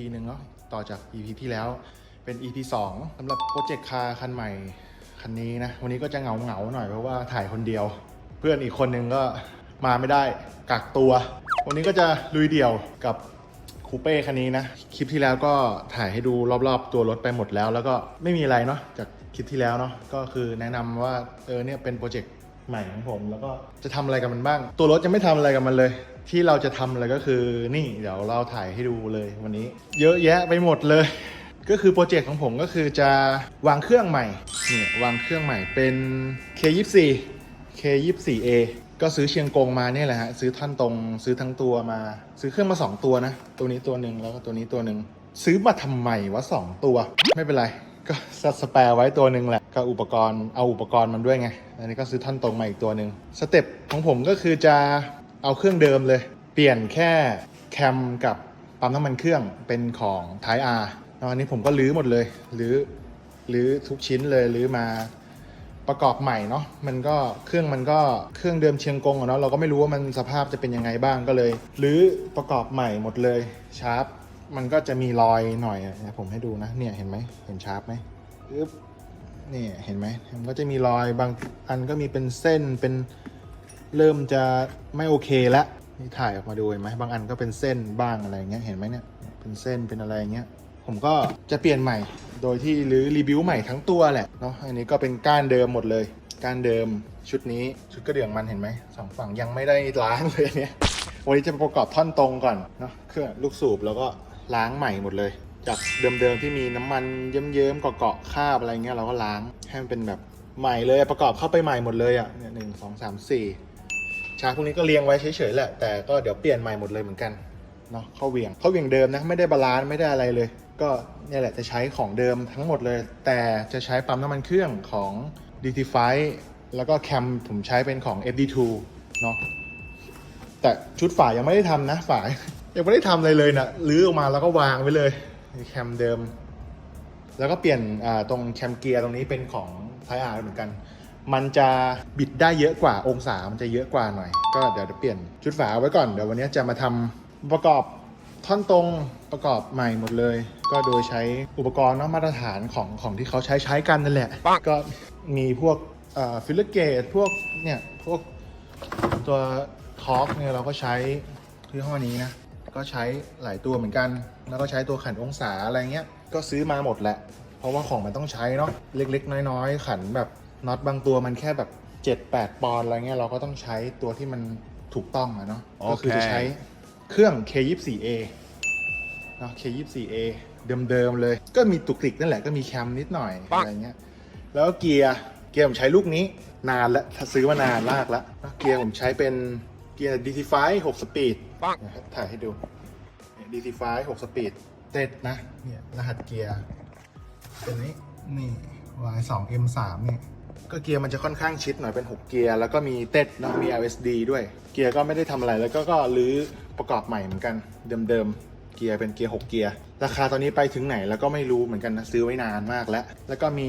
ีหนึ่งเนาะต่อจาก EP ที่แล้วเป็น EP 2สำหรับโปรเจกต์คาร์คันใหม่คันนี้นะ วันนี้ก็จะเหงาเหงาหน่อยเพราะว่าถ่ายคนเดียว เพื่อนอีกคนนึงก็มาไม่ได้กักตัว วันนี้ก็จะลุยเดี่ยวกับคูเป้คันนี้นะ คลิปที่แล้วก็ถ่ายให้ดูรอบๆ ตัวรถไปหมดแล้ว แล้วก็ไม่มีอะไรเนาะจากคลิปที่แล้วเนาะก็คือแนะนำว่าเออเนี่ยเป็นโปรเจกต์ ใหม่ของผมแล้วก็จะทำอะไรกับมันบ้าง ตัวรถจะไม่ทำอะไรกับมันเลย ที่เราจะทำอะไรก็คือนี่เดี๋ยวเราถ่ายให้ดูเลยวันนี้ เยอะแยะไปหมดเลย ก็คือโปรเจกต์ของผมก็คือจะวางเครื่องใหม่เนี่ยวางเครื่องใหม่เป็น K24 K24A ก็ซื้อเชียงกงมาเนี่ยแหละฮะซื้อท่อนตรงซื้อทั้งตัวมา ซื้อเครื่องมาสองตัวนะ ตัวนี้ตัวหนึ่งแล้วก็ตัวนี้ตัวหนึ่งซื้อมาทำไมวะสองตัว ไม่เป็นไร ก็ซัดสแปร์ไว้ตัวหนึ่งแหละ ก็อุปกรณ์เอาอุปกรณ์มันด้วยไง อันนี้ก็ซื้อท่อนตรงมาอีกตัวหนึ่งสเต็ปของผมก็คือจะเอาเครื่องเดิมเลย เปลี่ยนแค่แคมกับปั๊มน้ำมันเครื่องเป็นของ Type R แล้วอันนี้ผมก็ลื้อหมดเลยลื้อลื้อทุกชิ้นเลยลื้อมาประกอบใหม่เนาะมันก็เครื่องมันก็เครื่องเดิมเชียงกงอะเนาะเราก็ไม่รู้ว่ามันสภาพจะเป็นยังไงบ้างก็เลยหรือประกอบใหม่หมดเลยชาร์ปมันก็จะมีรอยหน่อยอะผมให้ดูนะเนี่ยเห็นไหมเห็นชาร์ปไหมอึ๊บ นี่เห็นไหมมันก็จะมีรอยบางอันก็มีเป็นเส้นเป็นเริ่มจะไม่โอเคละนี่ถ่ายออกมาดูเห็นไหมบางอันก็เป็นเส้นบ้างอะไรเงี้ยเห็นไหมเนี่ยเป็นเส้นเป็นอะไรเงี้ยผมก็จะเปลี่ยนใหม่ โดยที่หรือรีวิวใหม่ทั้งตัวแหละเนาะอันนี้ก็เป็นก้านเดิมหมดเลย ก้านเดิมชุดนี้ชุดกระเดื่องมันเห็นไหมสองฝั่งยังไม่ได้ล้างเลยเนี่ยวันนี้จะประกอบท่อนตรงก่อนเนาะเครื่องลูกสูบแล้วก็ล้างใหม่หมดเลย จากเดิมๆที่มีน้ำมันเยิ้มๆเกาะๆคาบอะไรเงี้ยเราก็ล้างให้มันเป็นแบบใหม่เลยประกอบเข้าไปใหม่หมดเลยอะเนี่ยหนึ่งสองสามสี่ชาพวกนี้ก็เรียงไว้เฉยๆแหละแต่ก็เดี๋ยวเปลี่ยนใหม่หมดเลยเหมือนกันเนาะเข้าเวียงเข้าเวียงเดิมนะไม่ได้บาลานซ์ไม่ได้อะไรเลย ก็เนี่ยแหละจะใช้ของเดิมทั้งหมดเลย แต่จะใช้ปั๊มน้ำมันเครื่องของ d t 5แล้วก็แคมผมใช้เป็นของ FD2 เนาะแต่ชุดฝายังไม่ได้ทำนะฝายังไม่ได้ทำอะไรเลยนะลื้อออกมาแล้วก็วางไว้เลย แคมเดิม แล้วก็เปลี่ยนอ่าตรงแคมเกียร์ตรงนี้เป็นของไทอาร์เหมือนกัน มันจะบิดได้เยอะกว่าองศา มันจะเยอะกว่าหน่อย ก็เดี๋ยวเปลี่ยนชุดฝาไว้ก่อน เดี๋ยววันนี้จะมาทำประกอบท่อนตรงประกอบใหม่หมดเลย ก็โดยใช้อุปกรณ์เนอะมาตรฐานของของที่เขาใช้ใช้กันนั่นแหละ ก็มีพวกฟิลเลอร์เกตพวกเนี่ยพวกตัวทอร์กเนี่ยเราก็ใช้ที่ห้อนี้นะ ก็ใช้หลายตัวเหมือนกัน แล้วก็ใช้ตัวขันองศาอะไรเงี้ย ก็ซื้อมาหมดแหละ เพราะว่าของมันต้องใช้เนาะ เล็กๆ น้อยๆ ขันแบบน็อตบางตัวมันแค่แบบ 7-8 ปอนด์อะไรเงี้ย เราก็ต้องใช้ตัวที่มันถูกต้องอะเนาะ ก็คือจะใช้เครื่อง K24A เนาะ K24A เดิมๆเลย ก็มีตุกติกนั่นแหละ ก็มีแคมนิดหน่อยอะไรเงี้ย แล้วเกียร์ เกียร์ผมใช้ลูกนี้นานแล้วถ้าซื้อมานานมากแล้วเนอะเกียร์ผมใช้เป็น เกียร์ DT5 6สปีดนะครับถ่ายให้ดู DT5 6สปีดเต็ดนะเนี่ยรหัสเกียร์เป็นนี้นี่ Y2 M3 เนี่ยก็เกียร์มันจะค่อนข้างชิดหน่อยเป็น 6 เกียร์แล้วก็มีเต็ดนะมี LSD ด้วย เกียร์ก็ไม่ได้ทำอะไรแล้วก็ก็รื้อประกอบใหม่เหมือนกัน เดิมๆ เกียร์เป็นเกียร์ 6 เกียร์ ราคาตอนนี้ไปถึงไหนแล้วก็ไม่รู้เหมือนกันนะซื้อไว้นานมากแล้ว แล้วก็มี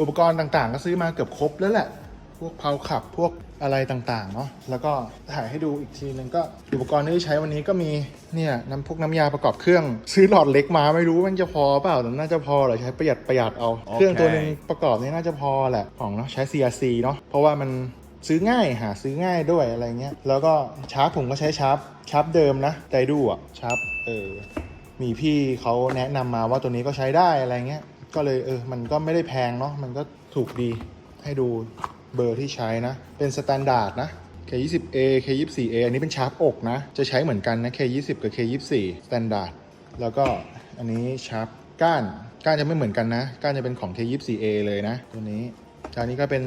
อุปกรณ์ต่างๆ ก็ซื้อมาเกือบครบแล้วแหละพ วกเพาขับพวกอะไรต่างๆเนาะแล้วก็ถ่ายให้ดูอีกทีนึงก็อุปกรณ์ที่ใช้วันนี้ก็มีเนี่ยน้ำพวกน้ำยาประกอบเครื่องซื้อหลอดเล็กมาไม่รู้มันจะพอเปล่าแต่น่าจะพอแหละใช้ประหยัดประหยัดเอา เครื่องตัวหนึงประกอบนี่น่าจะพอแหละของเนาะใช้ CRC เนาะเพราะว่ามันซื้อง่ายหาซื้อง่ายด้วยอะไรเงี้ยแล้วก็ชาร์ปผมก็ใช้ชาร์ปชาร์ปเดิมนะไดดูอะชาร์ปเออมีพี่เขาแนะนำมาว่าตัวนี้ก็ใช้ได้อะไรเงี้ยก็เลยเออมันก็ไม่ได้แพงเนาะมันก็ถูกดีให้ดู เบอร์ที่ใช้นะ เป็นสแตนดาร์ดนะ K20A K24A อันนี้เป็นชาร์ปอกนะ จะใช้เหมือนกันนะ K20 กับ K24 สแตนดาร์ดแล้วก็อันนี้ชาร์ปก้านก้านจะไม่เหมือนกันนะ ก้านจะเป็นของ K24A เลยนะ ตัวนี้อันนี้ก็เป็น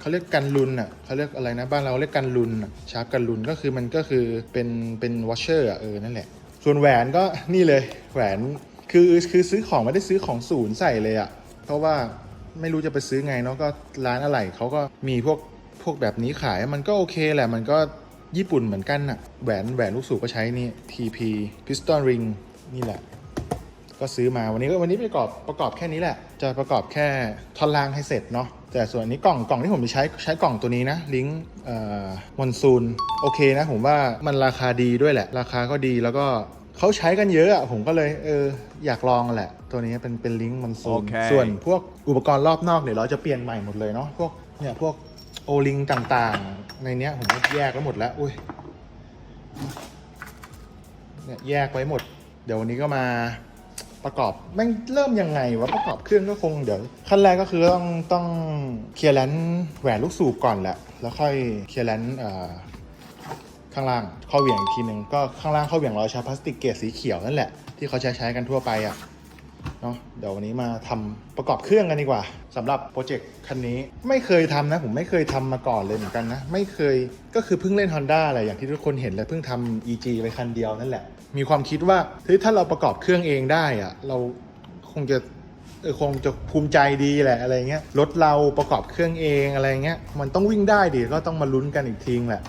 เขาเรียกกันลุนอะเขาเรียกอะไรนะ บ้านเราเรียกกันลุนชาร์ปกันลุนก็คือมันก็คือเป็นเป็นวอชเชอร์อะเออนั่นแหละ ส่วนแหวนก็นี่เลยแหวนคือคือซื้อของไม่ได้ซื้อของศูนย์ใส่เลยอะเพราะว่า ไม่รู้จะไปซื้อไงเนาะก็ร้านอะไหล่เขาก็มีพวกพวกแบบนี้ขายมันก็โอเคแหละมันก็ญี่ปุ่นเหมือนกันอะแหวนแหวนลูกสูบก็ใช้นี่ TP Piston Ring นี่แหละ ก็ซื้อมาวันนี้ก็วันนี้ประกอบประกอบแค่นี้แหละ จะประกอบแค่ท่อนล่างให้เสร็จเนาะแต่ส่วนนี้กล่องกล่องที่ผมจะใช้ใช้กล่องตัวนี้นะลิงก์เอ่อมอนซูนโอเคนะผมว่ามันราคาดีด้วยแหละ ราคาก็ดีแล้วก็ เขาใช้กันเยอะอะผมก็เลยเอออยากลองแหละ ตัวนี้เป็นเป็นลิงก์มันซูมโอเคส่วนพวกอุปกรณ์รอบนอกเดี๋ยวเราจะเปลี่ยนใหม่หมดเลยเนาะพวกเนี่ยพวกโอลิงต่างๆ ในเนี้ยผมก็แยกไว้หมดแล้วอุ้ยเนี่ยแยกไว้หมด เดี๋ยววันนี้ก็มาประกอบแม่งเริ่มยังไงวะประกอบเครื่องก็คงเดี๋ยวขั้นแรกก็คือต้องต้องเคลียร์แลนแหวนลูกสูบก่อนแหละ แล้วค่อยเคลียร์แลนเอ่อ ข้างล่างข้อเหวี่ยงอีกทีหนึ่งก็ข้างล่างข้อเหวี่ยงเราใช้พลาสติกเกรดสีเขียวนั่นแหละที่เขาใช้ใช้กันทั่วไปอะ่ะเนาะเดี๋ยววันนี้มาทำประกอบเครื่องกันดีกว่าสำหรับโปรเจกต์คันนี้ไม่เคยทำนะ ผมไม่เคยทำมาก่อนเลยเหมือนกันนะ ไม่เคยก็คือเพิ่งเล่น Honda อะไรอย่างที่ทุกคนเห็นเลยเพิ่งทำ EG ไปคันเดียวนั่นแหละ มีความคิดว่าเฮ้ยถ้าเราประกอบเครื่องเองได้อะเราคงจะเออคงจะภูมิใจดีแหละอะไรเงี้ยรถเราประกอบเครื่องเองอะไรเงี้ยมันต้องวิ่งได้ดิก็ต้องมาลุ้นกันอีกทีแหละ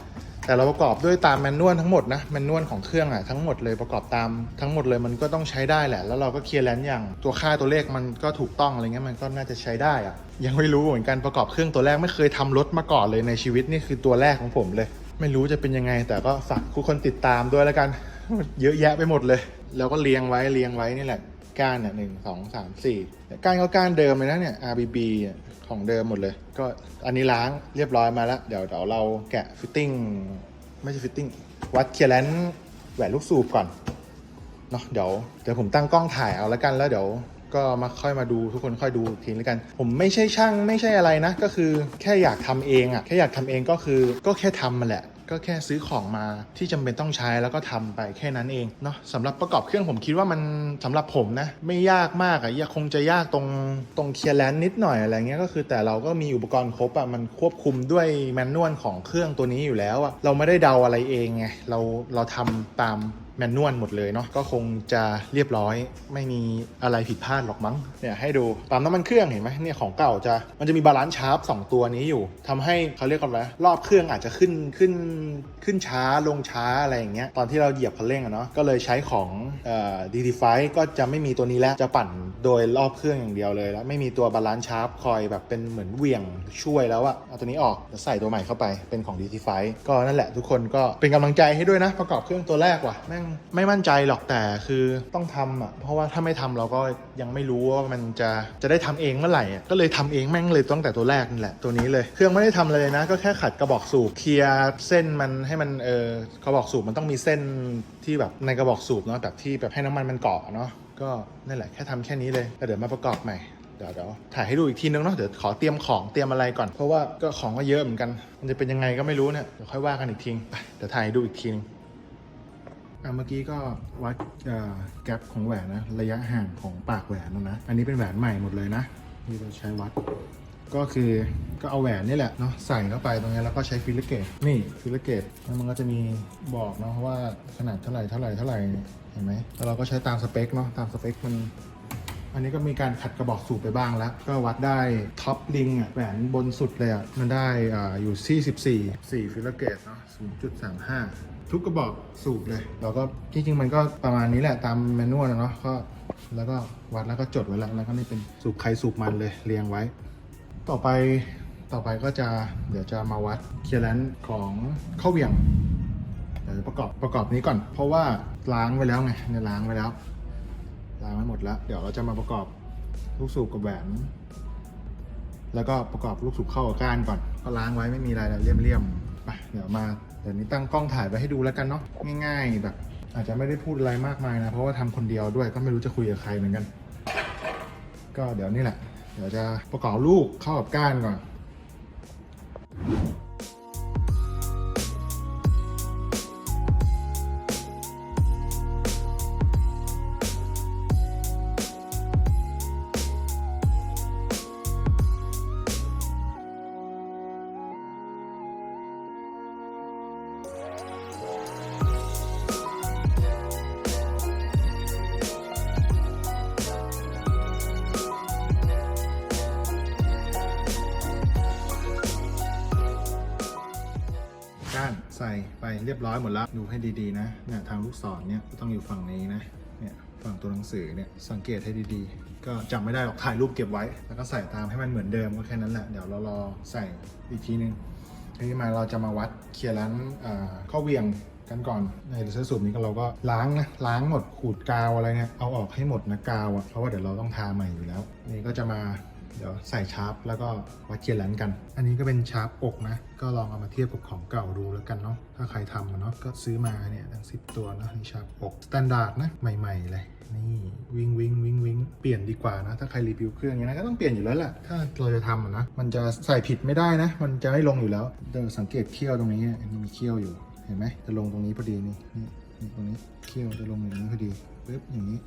แต่เราประกอบด้วยตามแมนนวลทั้งหมดนะแมนนวลของเครื่องอะทั้งหมดเลยประกอบตามทั้งหมดเลยมันก็ต้องใช้ได้แหละ แล้วเราก็เคลียร์แลนซ์อย่างตัวค่าตัวเลขมันก็ถูกต้องอะไรเงี้ยมันก็น่าจะใช้ได้อะยังไม่รู้เหมือนกันประกอบเครื่องตัวแรกไม่เคยทำรถมาก่อนเลยในชีวิตนี่คือตัวแรกของผมเลย ไม่รู้จะเป็นยังไง แต่ก็ฝากทุกคนติดตามด้วยแล้วกัน เยอะแยะไปหมดเลย แล้วก็เรียงไว้เรียงไว้นี่แหละ ก้านเนี่ยหนึ่งสองสามสี่ก้านก็ก้านเดิมเลยนะเนี่ย RBB ของเดิมหมดเลย ก็อันนี้ล้างเรียบร้อยมาแล้ว เดี๋ยวเดี๋ยวเราแกะฟิตติ้งไม่ใช่ฟิตติ้งวัดเคลียร์แลนซ์แหวนลูกสูบก่อนเนาะเดี๋ยวเดี๋ยวผมตั้งกล้องถ่ายเอาแล้วกันแล้วเดี๋ยวก็มาค่อยมาดูทุกคนค่อยดูทีแล้วกัน ผมไม่ใช่ช่างไม่ใช่อะไรนะ ก็คือแค่อยากทำเองอะ่ะแค่อยากทำเองก็คือก็แค่ทำมาแหละ ก็แค่ซื้อของมาที่จำเป็นต้องใช้แล้วก็ทำไปแค่นั้นเองเนาะสำหรับประกอบเครื่องผมคิดว่ามันสำหรับผมนะ ไม่ยากมากอะ่ะยังคงจะยากตรงตรงเคลียร์แลนด์นิดหน่อยอะไรเงี้ยก็คือแต่เราก็มีอุปกรณ์ครบอะ่ะมันควบคุมด้วยแมนนวลของเครื่องตัวนี้อยู่แล้วอะ่ะเราไม่ได้เดาอะไรเองไงเราเราทำตาม แมนนวลหมดเลยเนาะก็คงจะเรียบร้อย ไม่มีอะไรผิดพลาดหรอกมั้งเนี่ยให้ดูปั๊มน้ำมันเครื่องเห็นไหมเนี่ยของเก่าจะมันจะมีบาลานซ์ชาร์ปสองตัวนี้อยู่ทำให้เขาเรียกกันว่ารอบเครื่องอาจจะขึ้นขึ้นขึ้นช้าลงช้าอะไรอย่างเงี้ยตอนที่เราเหยียบคันเร่งอะเนาะก็เลยใช้ของเอ่อ DT5 ก็จะไม่มีตัวนี้แล้วจะปั่นโดยรอบเครื่องอย่างเดียวเลยแล้วไม่มีตัวบาลานซ์ชาร์ปคอยแบบเป็นเหมือนเหวี่ยงช่วยแล้วอะเอาตัวนี้ออกแล้วใส่ตัวใหม่เข้าไปเป็นของ DT5 ก็นั่นแหละทุกคนก็เป็นกำลังใจให้ด้วยนะประกอบเครื่องตัวแรกว่ะแม่งไม่มั่นใจหรอกแต่คือต้องทำอะเพราะว่าถ้าไม่ทำเราก็ยังไม่รู้ว่ามันจะจะได้ทำเองเมื่อไหร่อะก็เลยทำเองแม่งเลยตั้งแต่ตัวแรกนี่แหละตัวนี้เลย เครื่องไม่ได้ทำอะไรเลยนะ ก็แค่ขัดกระบอกสูบเคลียร์เส้นมันให้มันเออกระบอกสูบมันต้องมีเส้นที่แบบในกระบอกสูบเนาะแบบที่แบบให้น้ำมันมันเกาะเนาะก็นั่นแหละแค่ทำแค่นี้เลยแล้วเดี๋ยวมาประกอบใหม่เดี๋ยวเดี๋ยวถ่ายให้ดูอีกทีนึงเนาะเดี๋ยวขอเตรียมของเตรียมอะไรก่อนเพราะว่าก็ของก็เยอะเหมือนกัน มันจะเป็นยังไงก็ไม่รู้เนี่ยเดี๋ยวค่อยว่ากันอีกทีไปเดี๋ยวถ่ายให้ดูอีกทีนึง อะเมื่อกี้ก็วัดแกลบของแหวนนะ ระยะห่างของปากแหวนนะนะ อันนี้เป็นแหวนใหม่หมดเลยนะที่เราใช้วัด ก็คือก็เอาแหวนนี่แหละเนาะใส่เข้าไปตรงนี้แล้วก็ใช้ฟิลเลอร์เกตนี่ฟิลเลอร์เกตแล้วมันก็จะมีบอกเนาะว่าขนาดเท่าไหร่เท่าไหร่เท่าไหร่เห็นไหมแล้วเราก็ใช้ตามสเปคเนาะตามสเปคมันอันนี้ก็มีการขัดกระบอกสูบไปบ้างแล้ว ก็วัดได้ท็อปลิงอะแหวนบนสุดเลยอะมันได้อ่าอยู่ที่ 14 4ฟิลเกตเนาะ0.35 ทุกกระบอกสูบเลยเราก็จริงๆมันก็ประมาณนี้แหละตามแมนนวลนะเนาะก็แล้วก็วัดแล้วก็จดไว้แล้วแล้วก็นี่เป็นสูบใครสูบมันเลยเรียงไว้ ต่อไปต่อไปก็จะเดี๋ยวจะมาวัดเคลียร์แลนซ์ของข้าวเหวี่ยงเดี๋ยวประกอบประกอบนี้ก่อน เพราะว่าล้างไว้แล้วไงเนี่ยล้างไว้แล้วล้างไว้หมดแล้ว เดี๋ยวเราจะมาประกอบลูกสูบกับแหวนแล้วก็ประกอบลูกสูบเข้ากับก้านก่อน ก็ล้างไว้ไม่มีอะไรแล้วเลี่ยมๆไปเดี๋ยวมา ดี๋ยวนี้ตั้งกล้องถ่ายไว้ให้ดูแล้วกันเนาะง่าย ๆ แบบ อาจจะไม่ได้พูดอะไรมากมายนะ เพราะว่าทำคนเดียวด้วยก็ไม่รู้จะคุยกับใครเหมือนกัน ก็เดี๋ยวนี่แหละ เดี๋ยวจะประกอบลูกเข้ากับก้านก่อน ใส่ไปเรียบร้อยหมดแล้วดูให้ดีๆนะเนี่ยทางลูกศรเนี่ยต้องอยู่ฝั่งนี้นะเนี่ยฝั่งตัวหนังสือเนี่ยสังเกตให้ดีๆ ก็จำไม่ได้หรอกถ่ายรูปเก็บไว้ แล้วก็ใส่ตามให้มันเหมือนเดิมก็แค่นั้นแหละเดี๋ยวเรารอใส่อีกทีนึงทีนี้มาเราจะมาวัดเคลียร์ร้านข้อเวียงกันก่อนในเสื้อสูบนี้ก็เราก็ล้างนะล้างหมดขูดกาวอะไรเนี่ยเอาออกให้หมดนะกาวอะเพราะว่าเดี๋ยวเราต้องทาใหม่อยู่แล้ว นี่ก็จะมา เดี๋ยวใส่ชาร์ปแล้วก็วัดเกียร์แลนกัน อันนี้ก็เป็นชาร์ปอกนะ ก็ลองเอามาเทียบกับของเก่าดูแล้วกันเนาะ ถ้าใครทำเนาะก็ซื้อมาเนี่ยทั้งสิตัวนะนี่ชาร์ปอกสแตนดาร์ดนะใหม่ๆเลย นี่วิงวิงวิงวิงเปลี่ยนดีกว่านะ ถ้าใครรีวิวเครื่องอย่างนี้นะก็ต้องเปลี่ยนอยู่แล้วแหละ ถ้าเราจะทำนะ มันจะใส่ผิดไม่ได้นะ มันจะไม่ลงอยู่แล้วเดี๋ยวสังเกตเขี้ยวตรงนี้อันนี้มีเขี้ยวอยู่ เห็นไหมจะลงตรงนี้พอดีนี่นี่นี่ตรงนี้เขี้ยวจะลงอย่างนี้พอดีปึ๊บอย่างนี้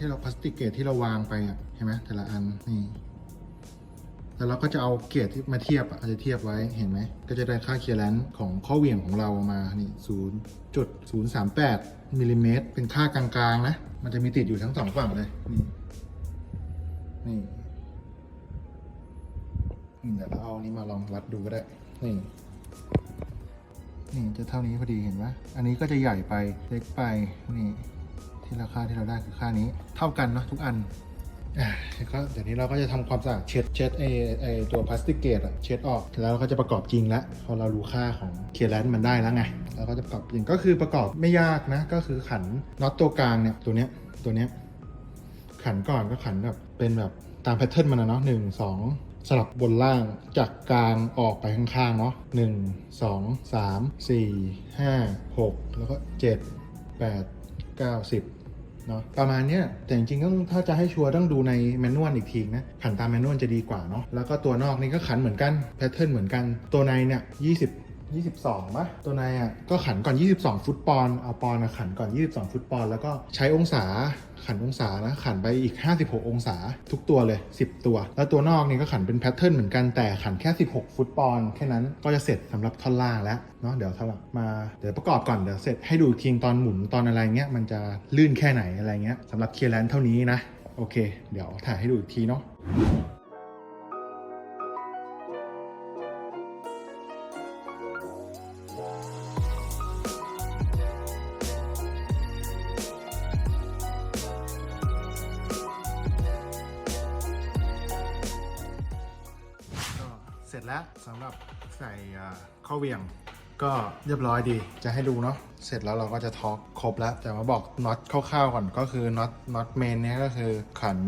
ที่เราพลาสติกเกรดที่เราวางไปอะเห็นไหมแต่ละอันนี่แล้วเราก็จะเอาเกรดที่มาเทียบอะเราจะเทียบไว้เห็นไหม ก็จะได้ค่าเคลียร์แลนซ์ของข้อเหวี่ยงของเรามานี่ศูนย์จุดศูนย์สามแปดมิลลิเมตรเป็นค่ากลางๆนะ มันจะมีติดอยู่ทั้งสองฝั่งเลย นี่ นี่นี่เดี๋ยวเราเอานนี้มาลองวัดดูก็ได้ นี่ นี่จะเท่านี้พอดีเห็นไหมอันนี้ก็จะใหญ่ไปเล็กไป นี่ ที่ราคาที่เราได้คือค่านี้เท่ากันเนาะทุกอันแล้วก็เดี๋ยวนี้เราก็จะทำความสะอาดเช็ดเช็ดไอไอตัวพลาสติกเกตอะเช็ดออกแล้วเราก็จะประกอบจริงแล้วพอเรารู้ค่าของเคลียร์แลนซ์มันได้แล้วไงเราก็จะประกอบจริงก็คือประกอบไม่ยากนะ ก็คือขันน็อตตัวกลางเนี่ยตัวเนี้ยตัวเนี้ยขันก่อนก็ขันแบบเป็นแบบตามแพทเทิร์นมันนะเนาะหนึ่งสองสลับบนล่างจากกลางออกไปข้างๆเนาะหนึ่งสองสามสี่ห้าหกแล้วก็เจ็ดแปดเก้าสิบ เนาะประมาณเนี้ยแต่จริงๆต้องถ้าจะให้ชัวร์ต้องดูในแมนนวลอีกทีนะขันตามแมนนวลจะดีกว่าเนาะแล้วก็ตัวนอกนี่ก็ขันเหมือนกันแพทเทิร์นเหมือนกันตัวในเนี่ยยี่สิบ22ปะตัวในอะก็ขันก่อน 22 ฟุตปอน เอาปอนด์อะขันก่อน 22 ฟุตปอน แล้วก็ใช้องศา ขันองศานะขันไปอีก 56 องศา ทุกตัวเลย 10 ตัว แล้วตัวนอกนี่ก็ขันเป็นแพทเทิร์นเหมือนกันแต่ขันแค่ 16 ฟุตปอนด์แค่นั้นก็จะเสร็จสำหรับท่อนล่างแล้วเนาะเดี๋ยวสำหรับมาเดี๋ยวประกอบก่อนเดี๋ยวเสร็จให้ดูทีงตอนหมุนตอนอะไรเงี้ยมันจะลื่นแค่ไหนอะไรเงี้ยสำหรับเคลียร์แลนด์เท่านี้นะโอเค เดี๋ยวถ่ายให้ดูอีกทีเนาะ ร็จแล้วสำหรับใส่อ่าข้อเวียง ก็เรียบร้อยดีจะให้ดูเนาะเสร็จแล้วเราก็จะท็อกครบแล้ว แต่มาบอกน็อตคร่าวๆก่อนก็คือน็อตน็อตเมนเนี่ยก็คือขัน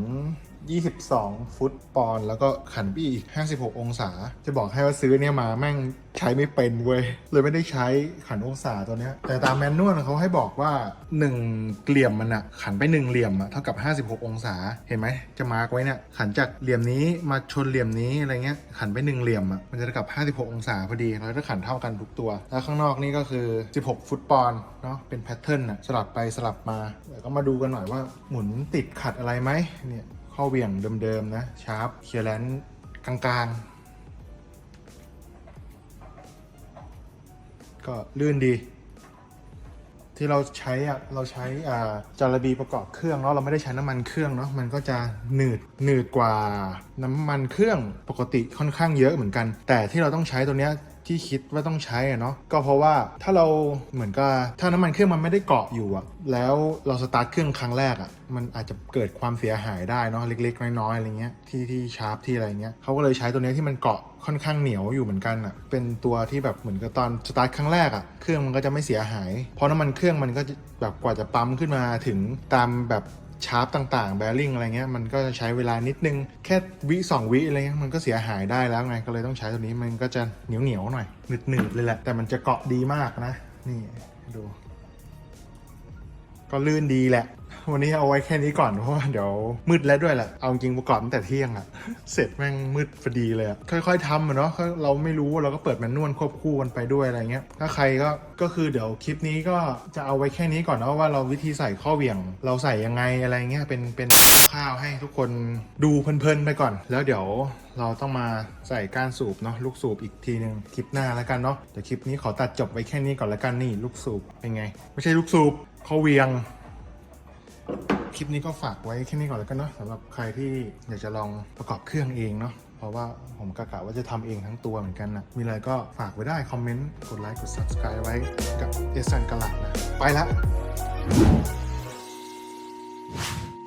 22 ฟุตปอนแล้วก็ขันไปอีก 56 องศา จะบอกให้ว่าซื้อเนี่ยมาแม่งใช้ไม่เป็นเว้ย เลยไม่ได้ใช้ขันองศาตัวเนี้ย แต่ตามแมนนวลเขาให้บอกว่า 1 เหลี่ยมมันอะขันไป 1 เหลี่ยมอะเท่ากับ 56 องศา เห็นไหม จะมาร์กไว้เนี่ย ขันจากเหลี่ยมนี้มาชนเหลี่ยมนี้อะไรเงี้ย ขันไป 1 เหลี่ยมอะมันจะเท่ากับ 56 องศาพอดี แล้วถ้าขันเท่ากันทุกตัว แล้วข้างนอกนี่ก็คือ 16 ฟุตปอนเนาะ เป็นแพทเทิร์นอะสลับไปสลับมาเดี๋ยวก็มาดูกันหน่อยว่าหมุนติดขัดอะไรไหมเนี่ย ข้อเหวี่ยงเดิมๆนะ ชาร์ปเคลียร์แลนซ์กลางๆ ก็ลื่นดี ที่เราใช้อะเราใช้อ่าจาระบีประกอบเครื่องเนาะเราไม่ได้ใช้น้ำมันเครื่องเนาะมันก็จะหนืดหนืดกว่าน้ำมันเครื่องปกติค่อนข้างเยอะเหมือนกัน แต่ที่เราต้องใช้ตัวเนี้ย ที่คิดว่าต้องใช้อะเนาะก็เพราะว่าถ้าเราเหมือนกับถ้าน้ำมันเครื่องมันไม่ได้เกาะอยู่อะแล้วเราสตาร์ทเครื่องครั้งแรกอะมันอาจจะเกิดความเสียหายได้เนาะเล็กๆ น้อยๆอะไรเงี้ยที่ที่ชาร์ปที่อะไรเงี้ยเขาก็เลยใช้ตัวนี้ที่มันเกาะค่อนข้างเหนียวอยู่เหมือนกันอะเป็นตัวที่แบบเหมือนกับตอนสตาร์ทครั้งแรกอะเครื่องมันก็จะไม่เสียหาย เพราะน้ำมันเครื่องมันก็แบบกว่าจะปั๊มขึ้นมาถึงตามแบบ ชาร์ปต่างๆ แบริ่งอะไรเงี้ยมันก็จะใช้เวลานิดนึง แค่วิสองวิอะไรเงี้ยมันก็เสียหายได้แล้วไงก็เลยต้องใช้ตัวนี้มันก็จะเหนียวเหนียวๆหน่อยหนืดๆเลยแหละ แต่มันจะเกาะดีมากนะ นี่ดู ก็ลื่นดีแหละ วันนี้เอาไว้แค่นี้ก่อนเพราะว่าเดี๋ยวมืดแล้วด้วยแหละ เอาจริงประกอบตั้งแต่เที่ยงอะเสร็จแม่งมืดพอดีเลยอะค่อยๆทำอะเนาะเราไม่รู้เราก็เปิดแมนนวลควบคู่กันไปด้วยอะไรเงี้ย ถ้าใครก็ก็คือเดี๋ยวคลิปนี้ก็จะเอาไว้แค่นี้ก่อนเนาะว่าเราวิธีใส่ข้อเหวี่ยง เราใส่ยังไงอะไรเงี้ยเป็นเป็นข้าวให้ทุกคนดูเพลินๆไปก่อน แล้วเดี๋ยวเราต้องมาใส่ก้านสูบเนาะลูกสูบอีกทีหนึ่งคลิปหน้าแล้วกันเนาะเดี๋ยวคลิปนี้ขอตัดจบไว้แค่นี้ก่อนแล้วกันนี่ลูกสูบเป็นไง ไม่ใช่ลูกสูบข้อเวียง คลิปนี้ก็ฝากไว้แค่นี้ก่อนแล้วกันเนาะสำหรับใครที่อยากจะลองประกอบเครื่องเองเนาะเพราะว่าผมกะกะว่าจะทำเองทั้งตัวเหมือนกันนะมีอะไรก็ฝากไว้ได้ คอมเมนต์ กดไลค์ กด subscribe ไว้กับเอสันกะลัดนะ ไปละ